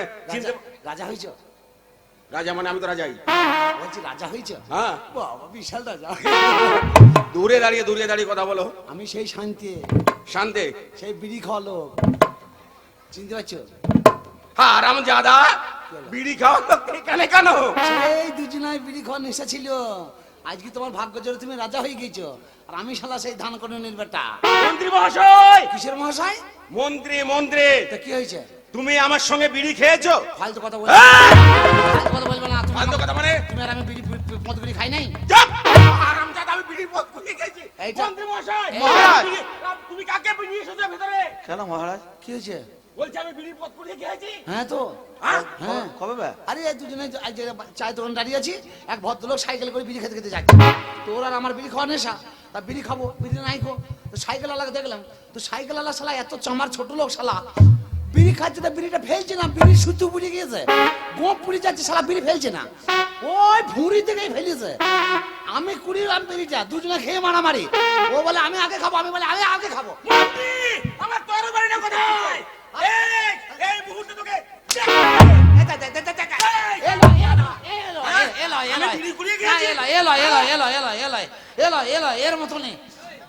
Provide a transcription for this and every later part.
হ্যাঁ চিনতে রাজা- হয়েছ? রাজা মানে আমি তো রাজাই। বলছি রাজা হয়েছ? হ্যাঁ। বাবা বিশাল রাজা। দূরে দাঁড়িয়ে দূরে দাঁড়িয়ে কথা বলো। আমি সেই শান্তি। শান্তে। সেই বিড়ি খাওয়া লোক। চিনতে পারছ? হ্যাঁ আরাম জাদা বিড়ি খাওয়া লোক এখানে কেন? সেই দুজনায় বিড়ি খাওয়ার নেশা ছিল। আজকে তোমার ভাগ্য জোরে তুমি রাজা হয়ে গেছো। আর আমি শালা সেই ধান করে বেটা মন্ত্রী মহাশয়! কিসের মহাশয়? মন্ত্রী মন্ত্রী! তা কি হয়েছে? তুমি আমার সঙ্গে বিড়ি খেয়েছো? ফালতু কথা বল হ্যাঁ! ফালতু কথা বলবে না। ফালতু কথা মানে? তুমি আর আমি বিড়ি মদ বিড়ি খাই নাই? চুপ! হারামজাদা, আমি গেছি। এইটা- মন্ত্রী মহাশয়, মহারাজ! তুমি কাকে বিড়ি এসেছ ভেতরে? কেন মহারাজ কি হয়েছে? বলছি আমি। হ্যাঁ তো। হ্যাঁ? হ্যাঁ। কবে বে? আরে এই দুজনে যে- আজ যে চায়ের দোকান দাঁড়িয়ে আছি এক ভদ্রলোক সাইকেল করে বিড়ি খেতে খেতে যায় তোর আর আমার বিড়ি খাওয়া নেশা। তা বিড়ি খাব বিড়ি নাই খো তো সাইকেল আলাকে দেখলাম। তো সাইকেল আলা শালা এত চামার ছোট লোক শালা। বিড়ি খাচ্ছে না বিড়িটা ফেলছে না বিড়ি সুতো পুড়ে গিয়েছে গোপ পুড়ে যাচ্ছে সারা বিড়ি ফেলছে না ওই ভুঁড়ি থেকেই ফেলেছে আমি কুড়ি রাম বিড়িটা দুজনে খেয়ে মারামারি ও বলে আমি আগে খাব আমি বলে আমি আগে খাব আমার তোর বাড়ি না কোথায় এই মুহূর্তে তোকে এর মতো নেই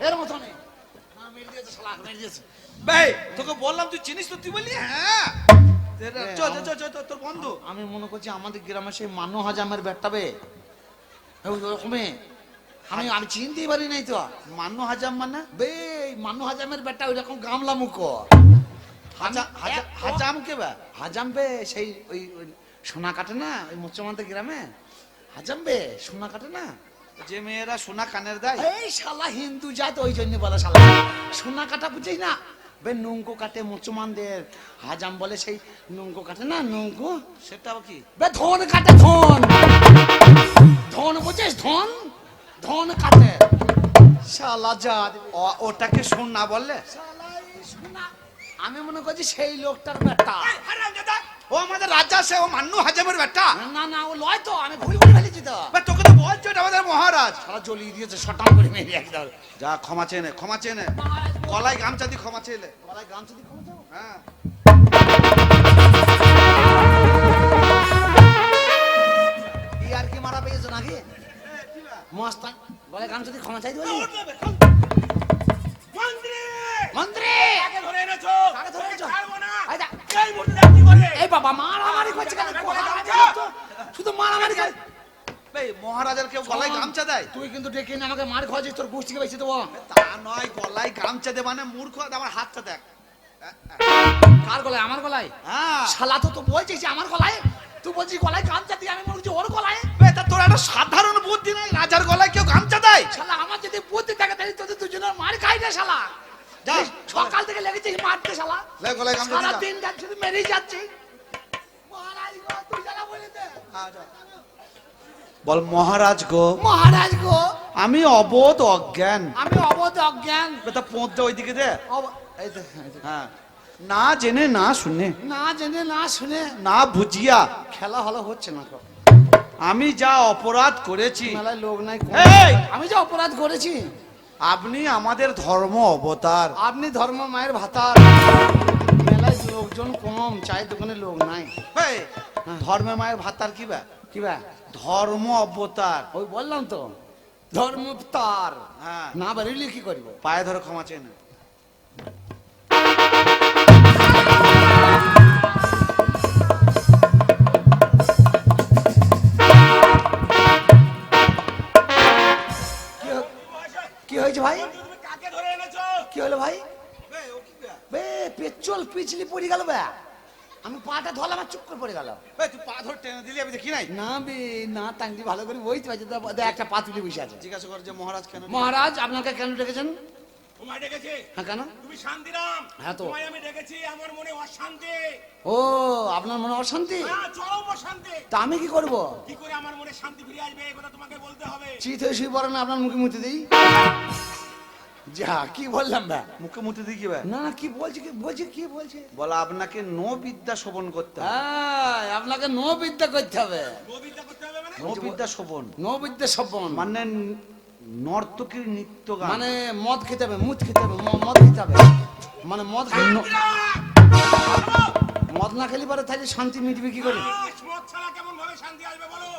এর মতো নেই মেরে দিয়েছে শালা মেরে দিয়েছে ভাই তোকে বললাম তুই চিনিস তো তুই বললি হ্যাঁ। তোর বন্ধু। আমি মনে করছি আমাদের গ্রামে সেই মান্য হাজামের বেটাবে ওরকমে আমি আমি চিনতেই পারি নাই তো। মান্য হাজাম মানে? বে মান্য হাজামের বেটা ওই রকম গামলা মুখ। হাজা হাজা হাজাম কে বা? হাজাম বে সেই ওই ওই সোনা কাটে না ওই মুচ্চমান্তে গ্রামে? হাজাম বে সোনা কাটে না? যে মেয়েরা সোনা কানের দেয়। এই শালা হিন্দু জাত ওই জন্য বলে শালা। সোনা কাটা বুঝিস না বে নুঙ্কো কাটে মুসলমানদের হাজাম বলে সেই নুঙ্কো কাটে। না নুঙ্কো? সেটা কি? বে ধন কাটে ধন। ধন বুঝিস? ধন? ধন কাটে। শালা জাত ওটাকে শোন না বললে শালা এই সোনা আমি মনে করছি সেই লোকটার বেটা। ও আমাদের রাজা সে ও মান্য হাজামের বেটা। না না ও লয় তো আমি ভুল করে ফেলেছি তো। তোকে তো বলছো এটা আমাদের মহারাজ। শালা জ্বলিয়ে দিয়েছে শটাম করে মেরে একদম যা ক্ষমা চেয়ে নে ক্ষমা চেয়ে নে। গলায় গামছা দিয়ে ক্ষমা নে গলায় গামছা দিয়ে ক্ষমা চাও? হ্যাঁ আর কি মারা পেয়েছ নাকি মস্তান বলে গান যদি ক্ষমা চাই বলি মন্ত্রী! মন্ত্রী কাকে ধরে এনেছো? কাকে ধরে এনেছো? ছাড়বো না। এই দেখ কি করে? এই বাবা মারামারি করছে কেন? শুধু মারামারি করে মহারাজের কেউ গলায় গামছা দেয়? তুই কিন্তু ডেকে এনে আমাকে মার খাওয়াছিস তোর গোষ্ঠীকে বেশি দেবো। তা নয় গলায় গামছা দে মানে মূর্খ আমার হাতটা দেখ। কার গলায়? আমার গলায়? হ্যাঁ। শালা তো তো বলছিস আমার গলায়? তুই বলছিস গলায় গামছা দিয়ে আমি মনে ওর গলায়? তা তোর একটা সাধারণ বুদ্ধি নাই? রাজার গলায় কেউ গামছা দেয়? শালা আমার যদি বুদ্ধি থাকে তাহলে তোদের দুজনের মার খাই না শালা। সকাল থেকে লেগেছিস মারতে শালা। সারা দিন যাচ্ছে মেরেই যাচ্ছে মহারাজ তুই শালা বলে দে। বল মহারাজ গো। মহারাজ গো। আমি অবোধ অজ্ঞান। আমি অবধ অজ্ঞান। বে, তা পোঁতটা ওইদিকে দে। হ্যাঁ। না জেনে না শুনে। না জেনে না শুনে। না বুঝিয়া। খেলা হলো হচ্ছে না। আমি যা অপরাধ করেছি। মেলায় লোক নাই আমি যা অপরাধ করেছি। আপনি আমাদের ধর্ম অবতার। আপনি ধর্ম মায়ের ভাতার। মেলায় লোকজন কম চায়ের দোকানে লোক নাই। এই, ধর্মে মায়ের ভাতার কি বা কি বা? ধর্ম অবতার। ওই বললাম তো। ধর্ম তার হ্যাঁ। না বেরোলে কি করব? পায়ে ধরে ক্ষমা চেয়ে নে। কি হয়েছে ভাই? কি হলো ভাই? বে পেট্রোল পিছলি পড়ে গেল বে। আমি পাটা ধরলাম আর চুপ করে পড়ে গেল এই, তুই পা ধরে টেনে দিলি আমি দেখি নাই? না বে না টাঙ্গি ভালো করে বইতে পারছি একটা পাতুলি বসে আছে। জিজ্ঞাসা কর যে মহারাজ কেন মহারাজ আপনাকে কেন ডেকেছেন? তোমায় ডেকেছি। হ্যাঁ কেন? তুমি শান্তিরাম। হ্যাঁ তো। তোমায় আমি ডেকেছি আমার মনে অশান্তি। ও আপনার মনে অশান্তি? হ্যাঁ চরম অশান্তি। তা আমি কি করব? কি করে আমার মনে শান্তি ফিরে আসবে এই কথা তোমাকে বলতে হবে। চিত হয়ে শুয়ে পড়েন আপনার মুখে মুতে দিই? যা কি বললাম ভাই মুখে কি ভাই না না কি বলছে কি বলছে কি বলছে? বলা আপনাকে নো বিদ্যা শোভন করতে হবে। হ্যাঁ আপনাকে নো বিদ্যা করতে হবে। গোবিন্দা করতে হবে মানে? নো বিদ্যা শোভন। নো বিদ্যা সবন মানে নর্তকীর নৃত্য গান। মানে মদ খেতে হবে মুদ খেতে হবে মদ খেতে হবে। মানে মদ খেতে মদ না খেলি পরে থাকলে শান্তি মিটবে কি করে? মদ ছাড়া কেমন ভাবে শান্তি আসবে বলো?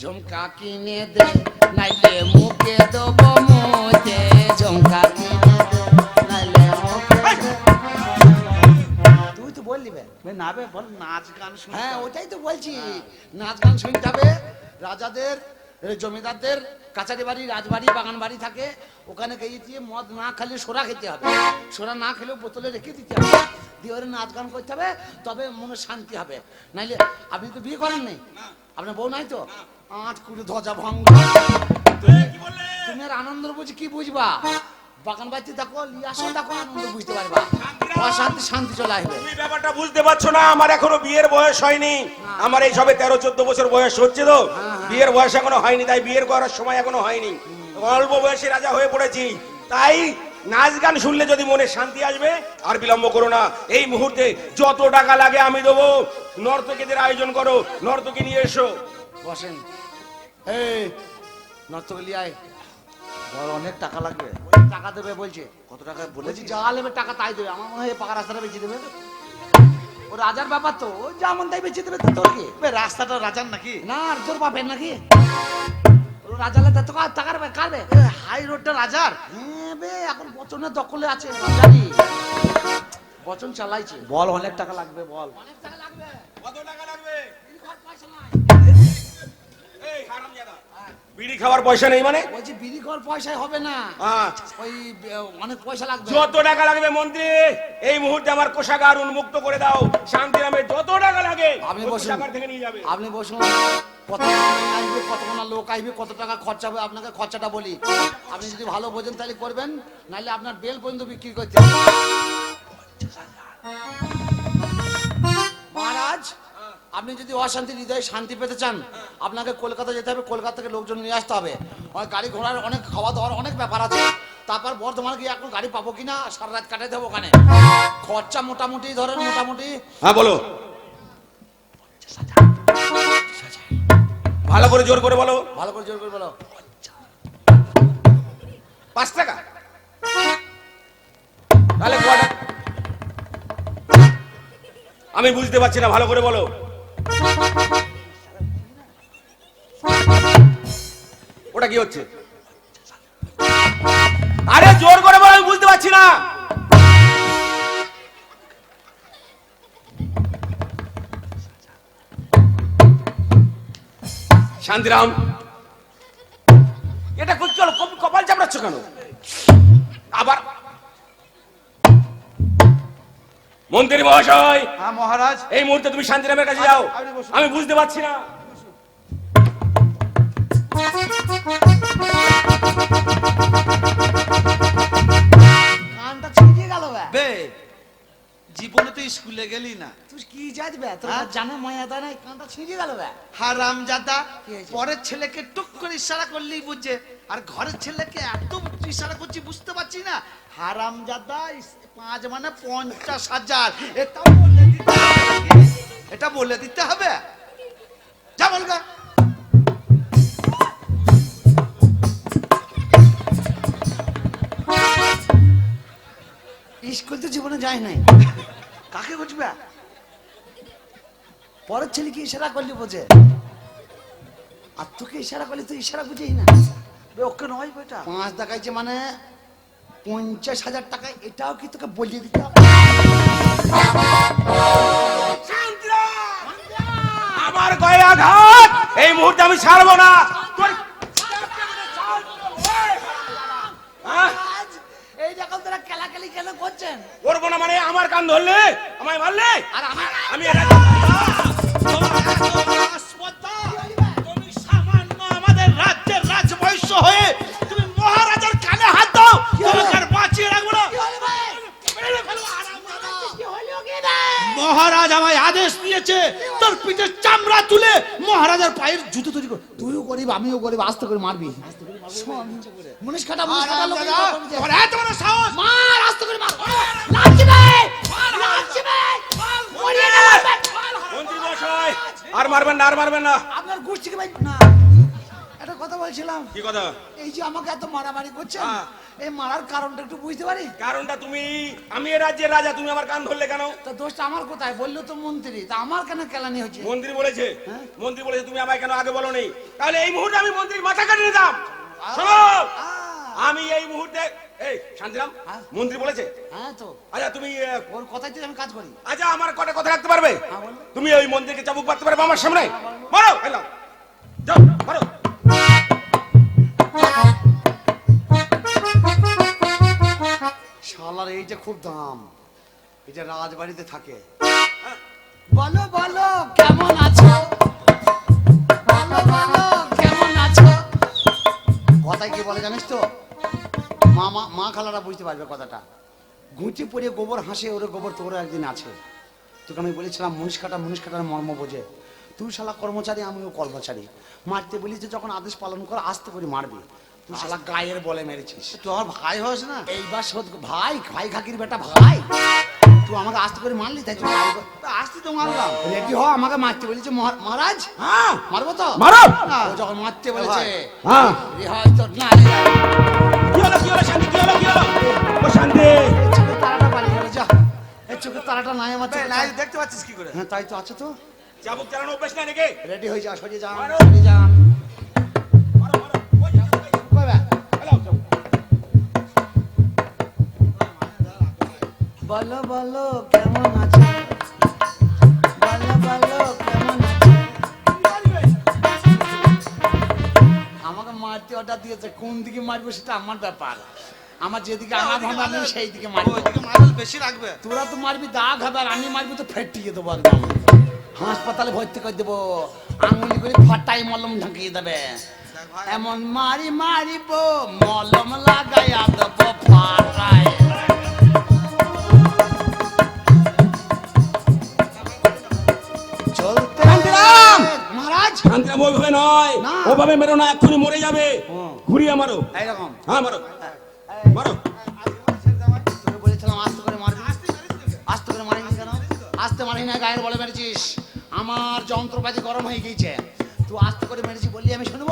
ঝুমকা কিনে দে নাইলে মুখে দেবো মুতে ঝুমকা কিনে দে নাইলে তুই তো বললি বে বল নাচ গান শুনে হ্যাঁ ওটাই তো বলছি। নাচ গান শুনতে হবে। রাজাদের জমিদারদের কাছারি বাড়ি রাজবাড়ি বাগান বাড়ি থাকে। ওখানে গিয়ে দিয়ে মদ না খেলে সোরা খেতে হবে। সোরা না খেলেও বোতলে রেখে দিতে হবে। দিয়ে ওরে নাচ গান করতে হবে তবে মনে শান্তি হবে। নাইলে আপনি তো বিয়ে করেন নাই? আপনার বউ নাই তো? আট কুড়ি ধ্বজা ভঙ্গ। তুমি আর আনন্দ বুঝি কি বুঝবা? বাগান বাড়িতে দেখো লিয়াসও দেখো আনন্দ বুঝতে পারবা। অশান্তি শান্তি চলে আসবে। তুমি ব্যাপারটা বুঝতে পারছ না আমার এখনও বিয়ের বয়স হয়নি। আমার এই সবে তেরো চোদ্দ বছর বয়স হচ্ছে তো। বিয়ের বয়স এখনও হয়নি তাই বিয়ের করার সময় এখনও হয়নি। অল্প বয়সে রাজা হয়ে পড়েছি। তাই নাচ গান শুনলে যদি মনে শান্তি আসবে আর বিলম্ব করো না। এই মুহূর্তে যত টাকা লাগে আমি দেবো। নর্তকীদের আয়োজন করো নর্তকী নিয়ে এসো। বসেন। এই নর্তকলি আয়। বল অনেক টাকা লাগবে। টাকা দেবে বলছে। কত টাকা বলেছি যা নেবে টাকা তাই দেবে। আমার মনে হয় পাকা রাস্তাটা বেঁচে দেবে। ও রাজার ব্যাপার তো ও যেমন তাই বেঁচে দেবে তো তোর কি? বে রাস্তাটা রাজার নাকি? না আর তোর বাপের নাকি? রাজালে তো কার টাকার বে কার বে? হাই রোডটা রাজার? হ্যাঁ বে এখন বচনের দখলে আছে রাজারি বচন চালাইছে। বল অনেক টাকা লাগবে বল। অনেক টাকা লাগবে। বিড়ি খাওয়ার পয়সা নেই মানে? বলছি বিড়ি কর পয়সায় হবে না। হ্যাঁ ওই অনেক পয়সা লাগবে। যত টাকা লাগবে মন্ত্রী এই মুহূর্তে আমার কোষাগার উন্মুক্ত করে দাও। শান্তিরামে যত টাকা লাগে আপনি বসুন। থেকে নিয়ে যাবে। আপনি বসুন। কত আসবে কতক্ষণ লোক আসবে কত টাকা খরচা হবে আপনাকে খরচাটা বলি। আপনি যদি ভালো বোঝেন তাহলে করবেন নাহলে আপনার বেল পর্যন্ত বিক্রি করতে আপনি যদি অশান্তি হৃদয়ে শান্তি পেতে চান আপনাকে কলকাতা যেতে হবে কলকাতা থেকে লোকজন নিয়ে আসতে হবে। অনেক গাড়ি ঘোড়ার অনেক খাওয়া দাওয়ার অনেক ব্যাপার আছে। তারপর বর্ধমানে গিয়ে এখন গাড়ি পাবো কিনা সারা রাত কাটাতে হবে ওখানে। খরচা মোটামুটি ধরেন মোটামুটি হ্যাঁ বলো। ভালো করে জোর করে বলো। ভালো করে জোর করে বলো। পাঁচ টাকা। তাহলে আমি বুঝতে পারছি না ভালো করে বলো। ওটা কি হচ্ছে? আরে জোর করে বলো, আমি বুঝতে পারছি না। শান্তিরাম, এটা চলো, কপ- কপাল চাপড়াচ্ছ কেন? মন্ত্রী মহাশয় হ্যাঁ মহারাজ। এই মুহূর্তে তুমি শান্তিরামের কাছে যাও। আমি বুঝতে পারছি না। কানটা ছিঁড়ে গেল বে। বে জীবনে তো স্কুলে গেলি না। তুই কি তোর হ্যাঁ? জানে মায়া দা নাই কানটা ছিঁড়ে গেল বে। হারাম জাদা পরের ছেলেকে টুক করে ইশারা করলেই বুঝছে আর ঘরের ছেলেকে এত ইশারা করছি বুঝতে পারছি না। হারাম জাদা পাঁচ মানে পঞ্চাশ হাজার। এটা বলে দিতে এটা দিতে হবে? স্কুল তো জীবনে যায় নাই। কাকে বুঝবে? পরের ছেলেকে ইশারা করলি বোঝে। আর তোকে ইশারা করলি তুই ইশারা বুঝেই না। ওকে নয় বেটা পাঁচ দেখাইছে মানে পঞ্চাশ হাজার টাকা এটাও কি তোকে বলিয়ে দিতে হবে? আমার গায়ে আঘাত এই মুহূর্তে আমি ছাড়বো না। তোর- হ্যাঁ? এই রকম তোরা কেলাকেলি কেন করছেন? করব না মানে আমার কান ধরলে? আমায় মারলে? আর আমি মহারাজ আমায় আদেশ দিয়েছে তোর পিঠের চামড়া তুলে মহারাজার পায়ের জুতো তৈরি কর তুইও গরিব আমিও গরিব আস্তে করে মারবি শোন, খাটা খাটা লোক এত বড় সাহস মার আস্তে করে মার ভাই ভাই মরিয়ে না আর মারবেন না আর মারবেন না আপনার গোষ্ঠীকে ভাই না কথা বলছিলাম। কি কথা? এই যে আমাকে এত মারামারি করছেন হ্যাঁ। এই মারার কারণটা একটু বুঝতে পারি? কারণটা তুমি আমি এ রাজ্যের রাজা তুমি আমার কান ধরলে কেন? তা দোষটা আমার কোথায়? বলল তো মন্ত্রী। তা আমার কেন কেলানি হচ্ছে? মন্ত্রী বলেছে হ্যাঁ? মন্ত্রী বলেছে তুমি আমায় কেন আগে বলো নেই? তাহলে এই মুহূর্তে আমি মন্ত্রীর মাথা কাটি নিতাম। শোনো আমি এই মুহূর্তে এই শান্তিরাম হ্যাঁ? মন্ত্রী বলেছে? হ্যাঁ তো। আচ্ছা তুমি ওর কথাই তো আমি কাজ করি। আচ্ছা আমার কটা কথা রাখতে পারবে? তুমি ওই মন্দিরকে চাবুক মারতে পারবে আমার সামনে? মারো এলাম যাও মারো। যে খুব দাম যে রাজবাড়িতে থাকে। বলো বলো, কেমন আছো? বলো বলো, কেমন আছো? কথায় কি বলে জানিস তো? মা মা খালারা বুঝতে পারবে কথাটা। ঘুঁচি পড়ে গোবর হাসে, ওরে গোবর তোর একদিন আছে। তোকে আমি বলেছিলাম মুনিশ কাটা মুনিশ কাটার মর্ম বোঝে। তুই শালা কর্মচারী, আমিও কর্মচারী। মারতে বলি যে যখন আদেশ পালন কর, আস্তে করে মারবি। তুই শালা গায়ের বলে মেরেছিস। তুই আমার ভাই হস না। এইবার শোধ ভাই ভাই খাকির বেটা ভাই। তুই আমাকে আস্তে করে মারলি তাই তুই আসতে তো মারলাম। রেডি হ আমাকে মারতে বলেছে মহারাজ। হ্যাঁ। মারবো তো? মারো যখন মারতে বলেছে হ্যাঁ। রেহাই তো না কি হলো কি হলো শান্তি কি হলো কি হলো? ও শান্তি। চোখের তারাটা পালিয়ে গেল যা। এই চোখের তারাটা নাই আমার নাই দেখতে পাচ্ছিস কি করে? হ্যাঁ তাই তো আছে তো। চাবুক চালানো অভ্যাস নাই নাকি? রেডি হয়ে যা সরিয়ে যা। সরিয়ে যা। বলো বলো কেমন আছো? বলো বলো কেমন আছো? আমাকে মারতে অর্ডার দিয়েছে। কোন দিকে মারবো সেটা আমার ব্যাপার। আমার যেদিকে আমার ভাবে আমি সেই দিকে মারবো। ওইদিকে মারলে বেশি লাগবে। তোরা তো মারবি দাগ হবে আর আমি মারবি তো ফেটিয়ে দেবো একদম। হাসপাতালে ভর্তি করে দেবো। আঙুলি করে ফাটাই মলম ঢাকিয়ে দেবে। এমন মারি মারিব মলম লাগাইয়া দেবো ফাটায় শান্তিরাম ওইভাবে নয়। ওভাবে মেরো না এক্ষুনি মরে যাবে। ঘুরিয়ে মারো। এইরকম হ্যাঁ মারো। মারো। বলেছিলাম আস্তে করে মারবি। আস্তে করে মারিনি কেন? আস্তে মারি না গায়ের বলে মেরেছিস। আমার যন্ত্রপাতি গরম হয়ে গিয়েছে। তুই আস্তে করে মেরেছি বললি আমি শুনব?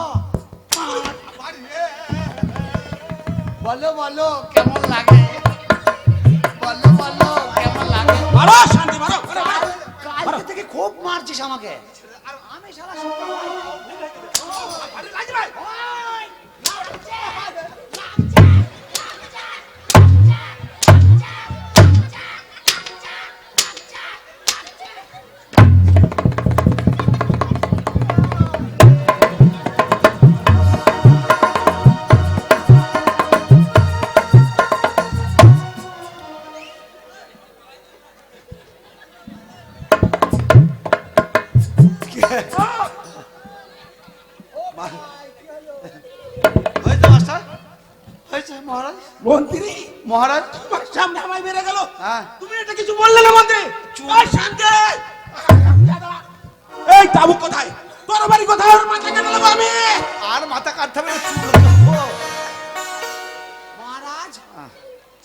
বলো বলো কেমন লাগে? বলো বলো কেমন লাগে? মারো শান্তি মারো মারো, মারো। কাল- কালকে থেকে খুব মারছিস আমাকে। আর আমি সারা হয়েছে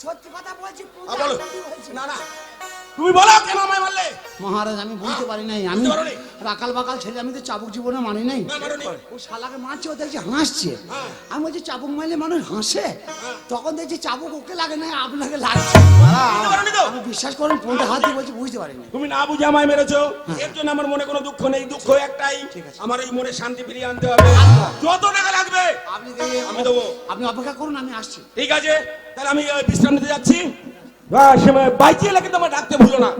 সত্যি কথা বলছি না না। তুমি বলো কেন আমায় মারলে? মহারাজ আমি বুঝতে পারি নাই। আমি রাকাল বাকাল ছেলে আমি তো চাবুক জীবনে মানি নাই। ও শালাকে মারছে ও দেখছি হাসছে। হ্যাঁ। আমি বলছি চাবুক মারলে মানুষ হাসে? তখন দেখছি চাবুক ওকে লাগে না আপনাকে লাগছে। আমি বিশ্বাস করেন ফোনটা হাত দিয়ে বলছি বুঝতে পারিনি। তুমি না বুঝে আমায় মেরেছো? এর জন্য আমার মনে কোনো দুঃখ নেই। দুঃখ একটাই ঠিক আছে। আমার এই মনে শান্তি ফিরিয়ে আনতে হবে। যত টাকা লাগবে আপনি আমি দেবো। আপনি অপেক্ষা করুন আমি আসছি। ঠিক আছে? তাহলে আমি বিশ্রাম নিতে যাচ্ছি। বাইচে কিন্তু আমার ডাকতে ভুলো না।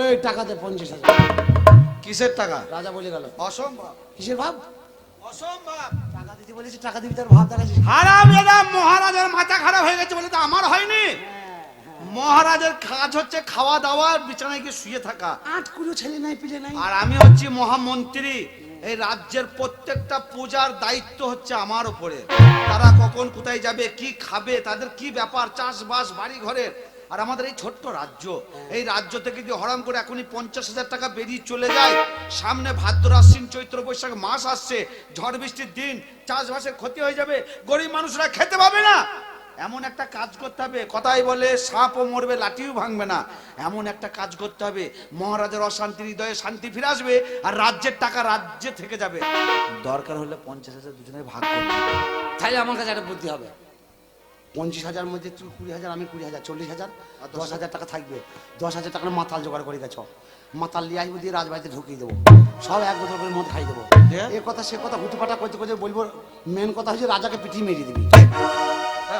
এই টাকাতে পঞ্চাশ হাজার। কিসের টাকা? রাজা বলে গেল। অসম্ভব। কিসের ভাব? অসম্ভব। টাকা দিতে বলেছি টাকা দিবি তার ভাব দেখাচ্ছিস। হারাম দাদা মহারাজের মাথা খারাপ হয়ে গেছে বলে তো আমার হয়নি। মহারাজের কাজ হচ্ছে খাওয়া দাওয়া বিছানায় গিয়ে শুয়ে থাকা। আট কুড়ো ছেলে নাই পিলে নাই। আর আমি হচ্ছি মহামন্ত্রী। এই রাজ্যের প্রত্যেকটা পূজার দায়িত্ব হচ্ছে আমার উপরে। তারা কখন কোথায় যাবে, কি খাবে, তাদের কি ব্যাপার, চাষবাস বাড়ি ঘরের আর আমাদের এই ছোট্ট রাজ্য, এই রাজ্য থেকে যদি হরাম করে এখনই পঞ্চাশ হাজার টাকা বেরিয়ে চলে যায়, সামনে ভাদ্র আশ্বিন, চৈত্র বৈশাখ মাস আসছে, ঝড় বৃষ্টির দিন, চাষবাসের ক্ষতি হয়ে যাবে, গরিব মানুষরা খেতে পাবে না। এমন একটা কাজ করতে হবে কথাই বলে সাপও মরবে লাঠিও ভাঙবে না। এমন একটা কাজ করতে হবে মহারাজার অশান্তি হৃদয়ে শান্তি ফিরে আসবে আর রাজ্যের টাকা রাজ্যে থেকে যাবে। দরকার হলে পঞ্চাশ হাজার দুজনে ভাগ করবে তাহলে আমার কাছে একটা বুদ্ধি হবে। পঞ্চাশ হাজার মধ্যে তুই কুড়ি হাজার আমি কুড়ি হাজার চল্লিশ হাজার আর দশ হাজার টাকা থাকবে। দশ হাজার টাকার মাতাল জোগাড় করে গেছ। মাতাল লিয়ে আসব দিয়ে রাজবাড়িতে ঢুকিয়ে দেবো। সব এক বোতল করে মদ খাই দেবো? এ কথা সে কথা হুতুপাটা করতে করতে বলব মেন কথা হচ্ছে রাজাকে পিটিয়ে মেরিয়ে দিবি।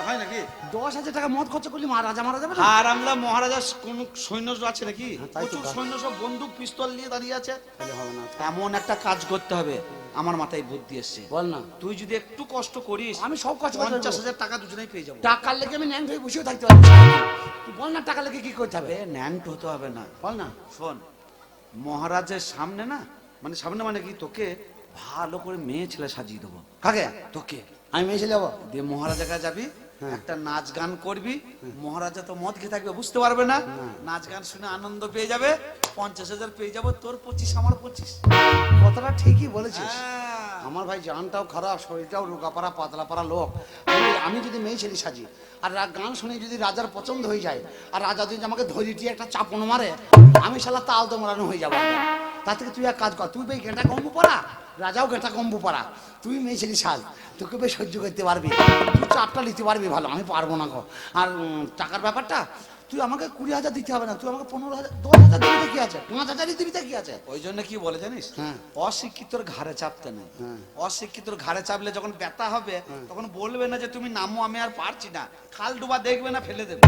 হ্যাঁ, নাকি? দশ হাজার টাকা মদ খরচ করলি মা রাজা মারা যাবে আর আমরা মহারাজার কোন সৈন্য আছে নাকি? হ্যাঁ, প্রচুর সৈন্য সব বন্দুক পিস্তল নিয়ে দাঁড়িয়ে আছে। তাহলে হবে না। এমন একটা কাজ করতে হবে আমার মাথায় বুদ্ধি এসছে। বল না। তুই যদি একটু কষ্ট করিস আমি সব কষ্ট পঞ্চাশ হাজার টাকা দুজনেই পেয়ে যাব। টাকার লেগে আমি ন্যাং হয়ে বসেও থাকতে পারছি তুই বল না টাকা লেগে কি করতে হবে? ন্যান্ট হতে হবে না। বল না। শোন মহারাজের সামনে না মানে সামনে মানে কি তোকে ভালো করে মেয়ে ছেলে সাজিয়ে দেবো। কাকে? তোকে। আমি মেয়ে ছেলে যাব? দিয়ে মহারাজার কাছে যাবি। একটা নাচ গান করবি মহারাজা তো মদ খেয়ে থাকবে বুঝতে পারবে না? নাচ গান শুনে আনন্দ পেয়ে যাবে পঞ্চাশ হাজার পেয়ে যাব তোর পঁচিশ আমার পঁচিশ। কথাটা ঠিকই বলেছিস। হ্যাঁ। আমার ভাই জানটাও খারাপ শরীরটাও রোগাপাড়া পাতলা পাড়া লোক। আমি- যদি মেয়ে ছেলে সাজি আর গান শুনে যদি রাজার পছন্দ হয়ে যায় আর রাজা যদি আমাকে ধরিটিয়ে একটা চাপন মারে আমি শালা তাল তো মারানো হয়ে যাব। তার থেকে তুই এক কাজ কর তুই বেশ গেঁটা কম্বু পড়া রাজাও গেঁটা কম্বু পড়া তুই মেয়ে ছেলে সাজ তোকে বেশ সহ্য করতে পারবি। তুই চাপটা নিতে পারবি ভালো আমি পারব না গো। আর টাকার ব্যাপারটা তুই আমাকে কুড়ি হাজার দিতে হবে না তুই আমাকে পনেরো হাজার দশ হাজার দিবি কি আছে? পাঁচ হাজারই দিবি কি আছে? ওই জন্য কি বলে জানিস? হ্যাঁ। অশিক্ষিতর ঘাড়ে চাপতে নেই। হ্যাঁ। অশিক্ষিতর ঘাড়ে চাপলে যখন ব্যথা হবে তখন বলবে না যে তুমি নামো আমি আর পারছি না। খাল ডুবা দেখবে না ফেলে দেবে।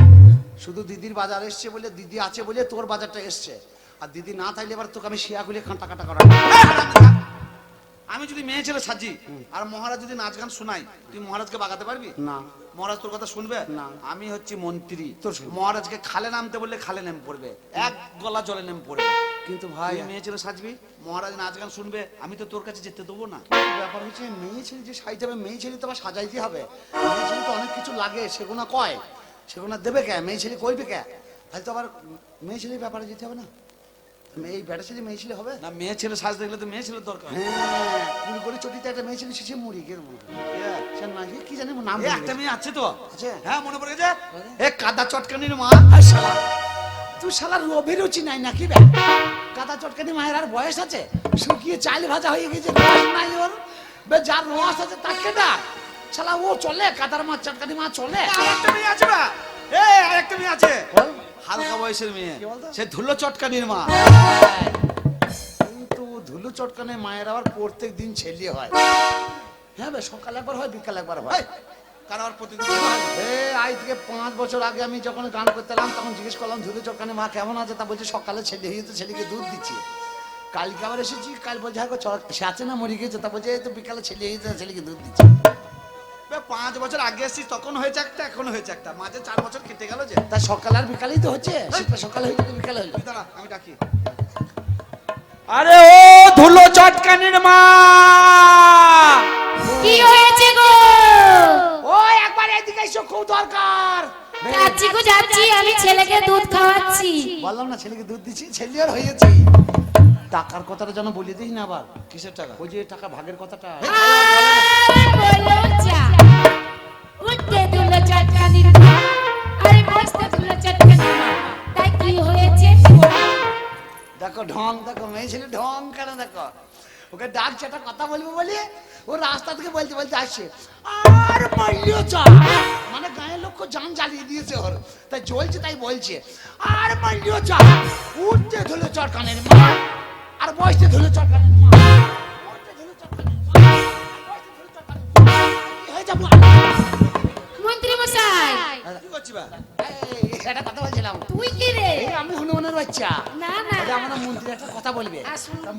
শুধু দিদির বাজার এসছে বলে দিদি আছে বলে তোর বাজারটা এসছে। আর দিদি না থাকলে এবার তোকে আমি শিয়া খুলে খাঁটা কাটা করা আমি যদি মেয়ে ছেলে সাজি আর মহারাজ যদি নাচ গান শোনাই তুই মহারাজকে বাগাতে পারবি? না। মহারাজ তোর কথা শুনবে? না। আমি হচ্ছি মন্ত্রী। মহারাজকে খালে নামতে বললে খালে নেম পড়বে এক গলা জলে নেম পড়বে। কিন্তু ভাই মেয়ে ছেলে সাজবি মহারাজ নাচ গান শুনবে আমি তো তোর কাছে যেতে দেবো না। ব্যাপার হচ্ছে মেয়ে ছেলে যে সাইতে হবে মেয়ে ছেলে তো আবার সাজাইতে হবে। মেয়ে ছেলে তো অনেক কিছু লাগে সেগুলো কয়। সেগুলো দেবে কে? মেয়ে ছেলে কইবে কে? তাহলে তো আবার মেয়ে ছেলের ব্যাপারে যেতে হবে না। এই বেটা ছেলে মেয়ে ছেলে হবে? না মেয়ে ছেলে সাজ দেখলে তো মেয়ে ছেলের দরকার। হ্যাঁ কুড়ি করে চটিতে একটা মেয়ে ছেলে কে সে না কি জানি নাম একটা মেয়ে আছে তো? আছে? হ্যাঁ মনে পড়ে গেছে? এ কাদা চটকানির মা। শালা, তুই শালা নাই নাকি বে? কাদা চটকানি মায়ের আর বয়স আছে? শুকিয়ে চাল ভাজা হয়ে গেছে রস নাই ওর। বে যার রস আছে তাকে ডাক শালা ও চলে কাদার মাছ চটকানি মাছ চলে। আর একটা মেয়ে আছে না এ আর একটা মেয়ে আছে। বল। হালকা বয়সের মেয়ে? সে ধুলো চটকানির মা। কিন্তু ধুলো চটকানি মায়ের আবার প্রত্যেক দিন ছেলে হয়। হ্যাঁ বে সকাল একবার হয় বিকাল একবার হয়। এই, কার প্রতিদিন আজ থেকে পাঁচ বছর আগে আমি যখন গান করতে এলাম তখন জিজ্ঞেস করলাম ধুলো চটকানি মা কেমন আছে? তা বলছে সকালে ছেলে হয়েছে ছেলেকে দুধ দিচ্ছি। কালকে আবার এসেছি কাল বলছে হ্যাঁ সে আছে না মরে গেছে তা বলছে এই তো বিকালে ছেলে হয়েছে ছেলেকে দুধ দিচ্ছি। পাঁচ বছর আগে এসেছিস তখন হয়েছে একটা এখন হয়েছে একটা। মাঝে চার বছর কেটে গেল যে। তা সকাল আর বিকালেই তো হচ্ছে। সকালে তো বিকালে তুই দাঁড়া আমি ডাকি। আরে ও ধুলো চটকানির মা! কি হয়েছে গো? ও একবার এদিকে এসো খুব দরকার। যাচ্ছি গো যাচ্ছি আমি ছেলেকে দুধ খাওয়াচ্ছি। বললাম না ছেলেকে দুধ দিচ্ছি ছেলে আর হয়েছে। টাকার কথাটা যেন বলে দিই না আবার। কিসের টাকা? ওই যে টাকা ভাগের কথাটা। আর বলো যা। আর মাইলিও চা। মানে তাই বলছে, আর মাইলিও চা। উঠতে ধুলো চটকানের মা, আর বসতে ধুলো চটকানের মা ধুলো চটকানের মা। হয়ে যাব। কি করছি বা এই, একটা কথা বলছিলাম। তুই কি রে? আমি হনুমানের বাচ্চা। না না। এটা আমাদের মন্ত্রী একটা কথা বলবে।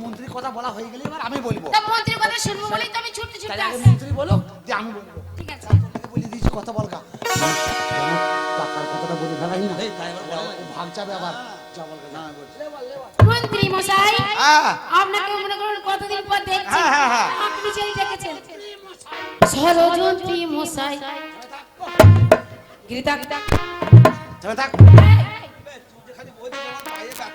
মন্ত্রীর কথা বলা হয়ে গেলে এবার আমি বলব। মন্ত্রীর কথা শুনব বলেই তো আমি ছুটতে ছুটতে আসছি মন্ত্রী বলো যে আমি বলব। ঠিক আছে। বলে দিয়েছি কথা বল টাকার কথাটা বলে ফেলাই না। ভাগ যাবে আবার। মন্ত্রী মশাই হ্যাঁ। আপনাকে মনে করুন কতদিন পর দেখছি। হ্যাঁ, হ্যাঁ, হ্যাঁ। আপনি যেই ডেকেছেন ষড়যন্ত্রী মশাই। গীতা থেমে থাক এই,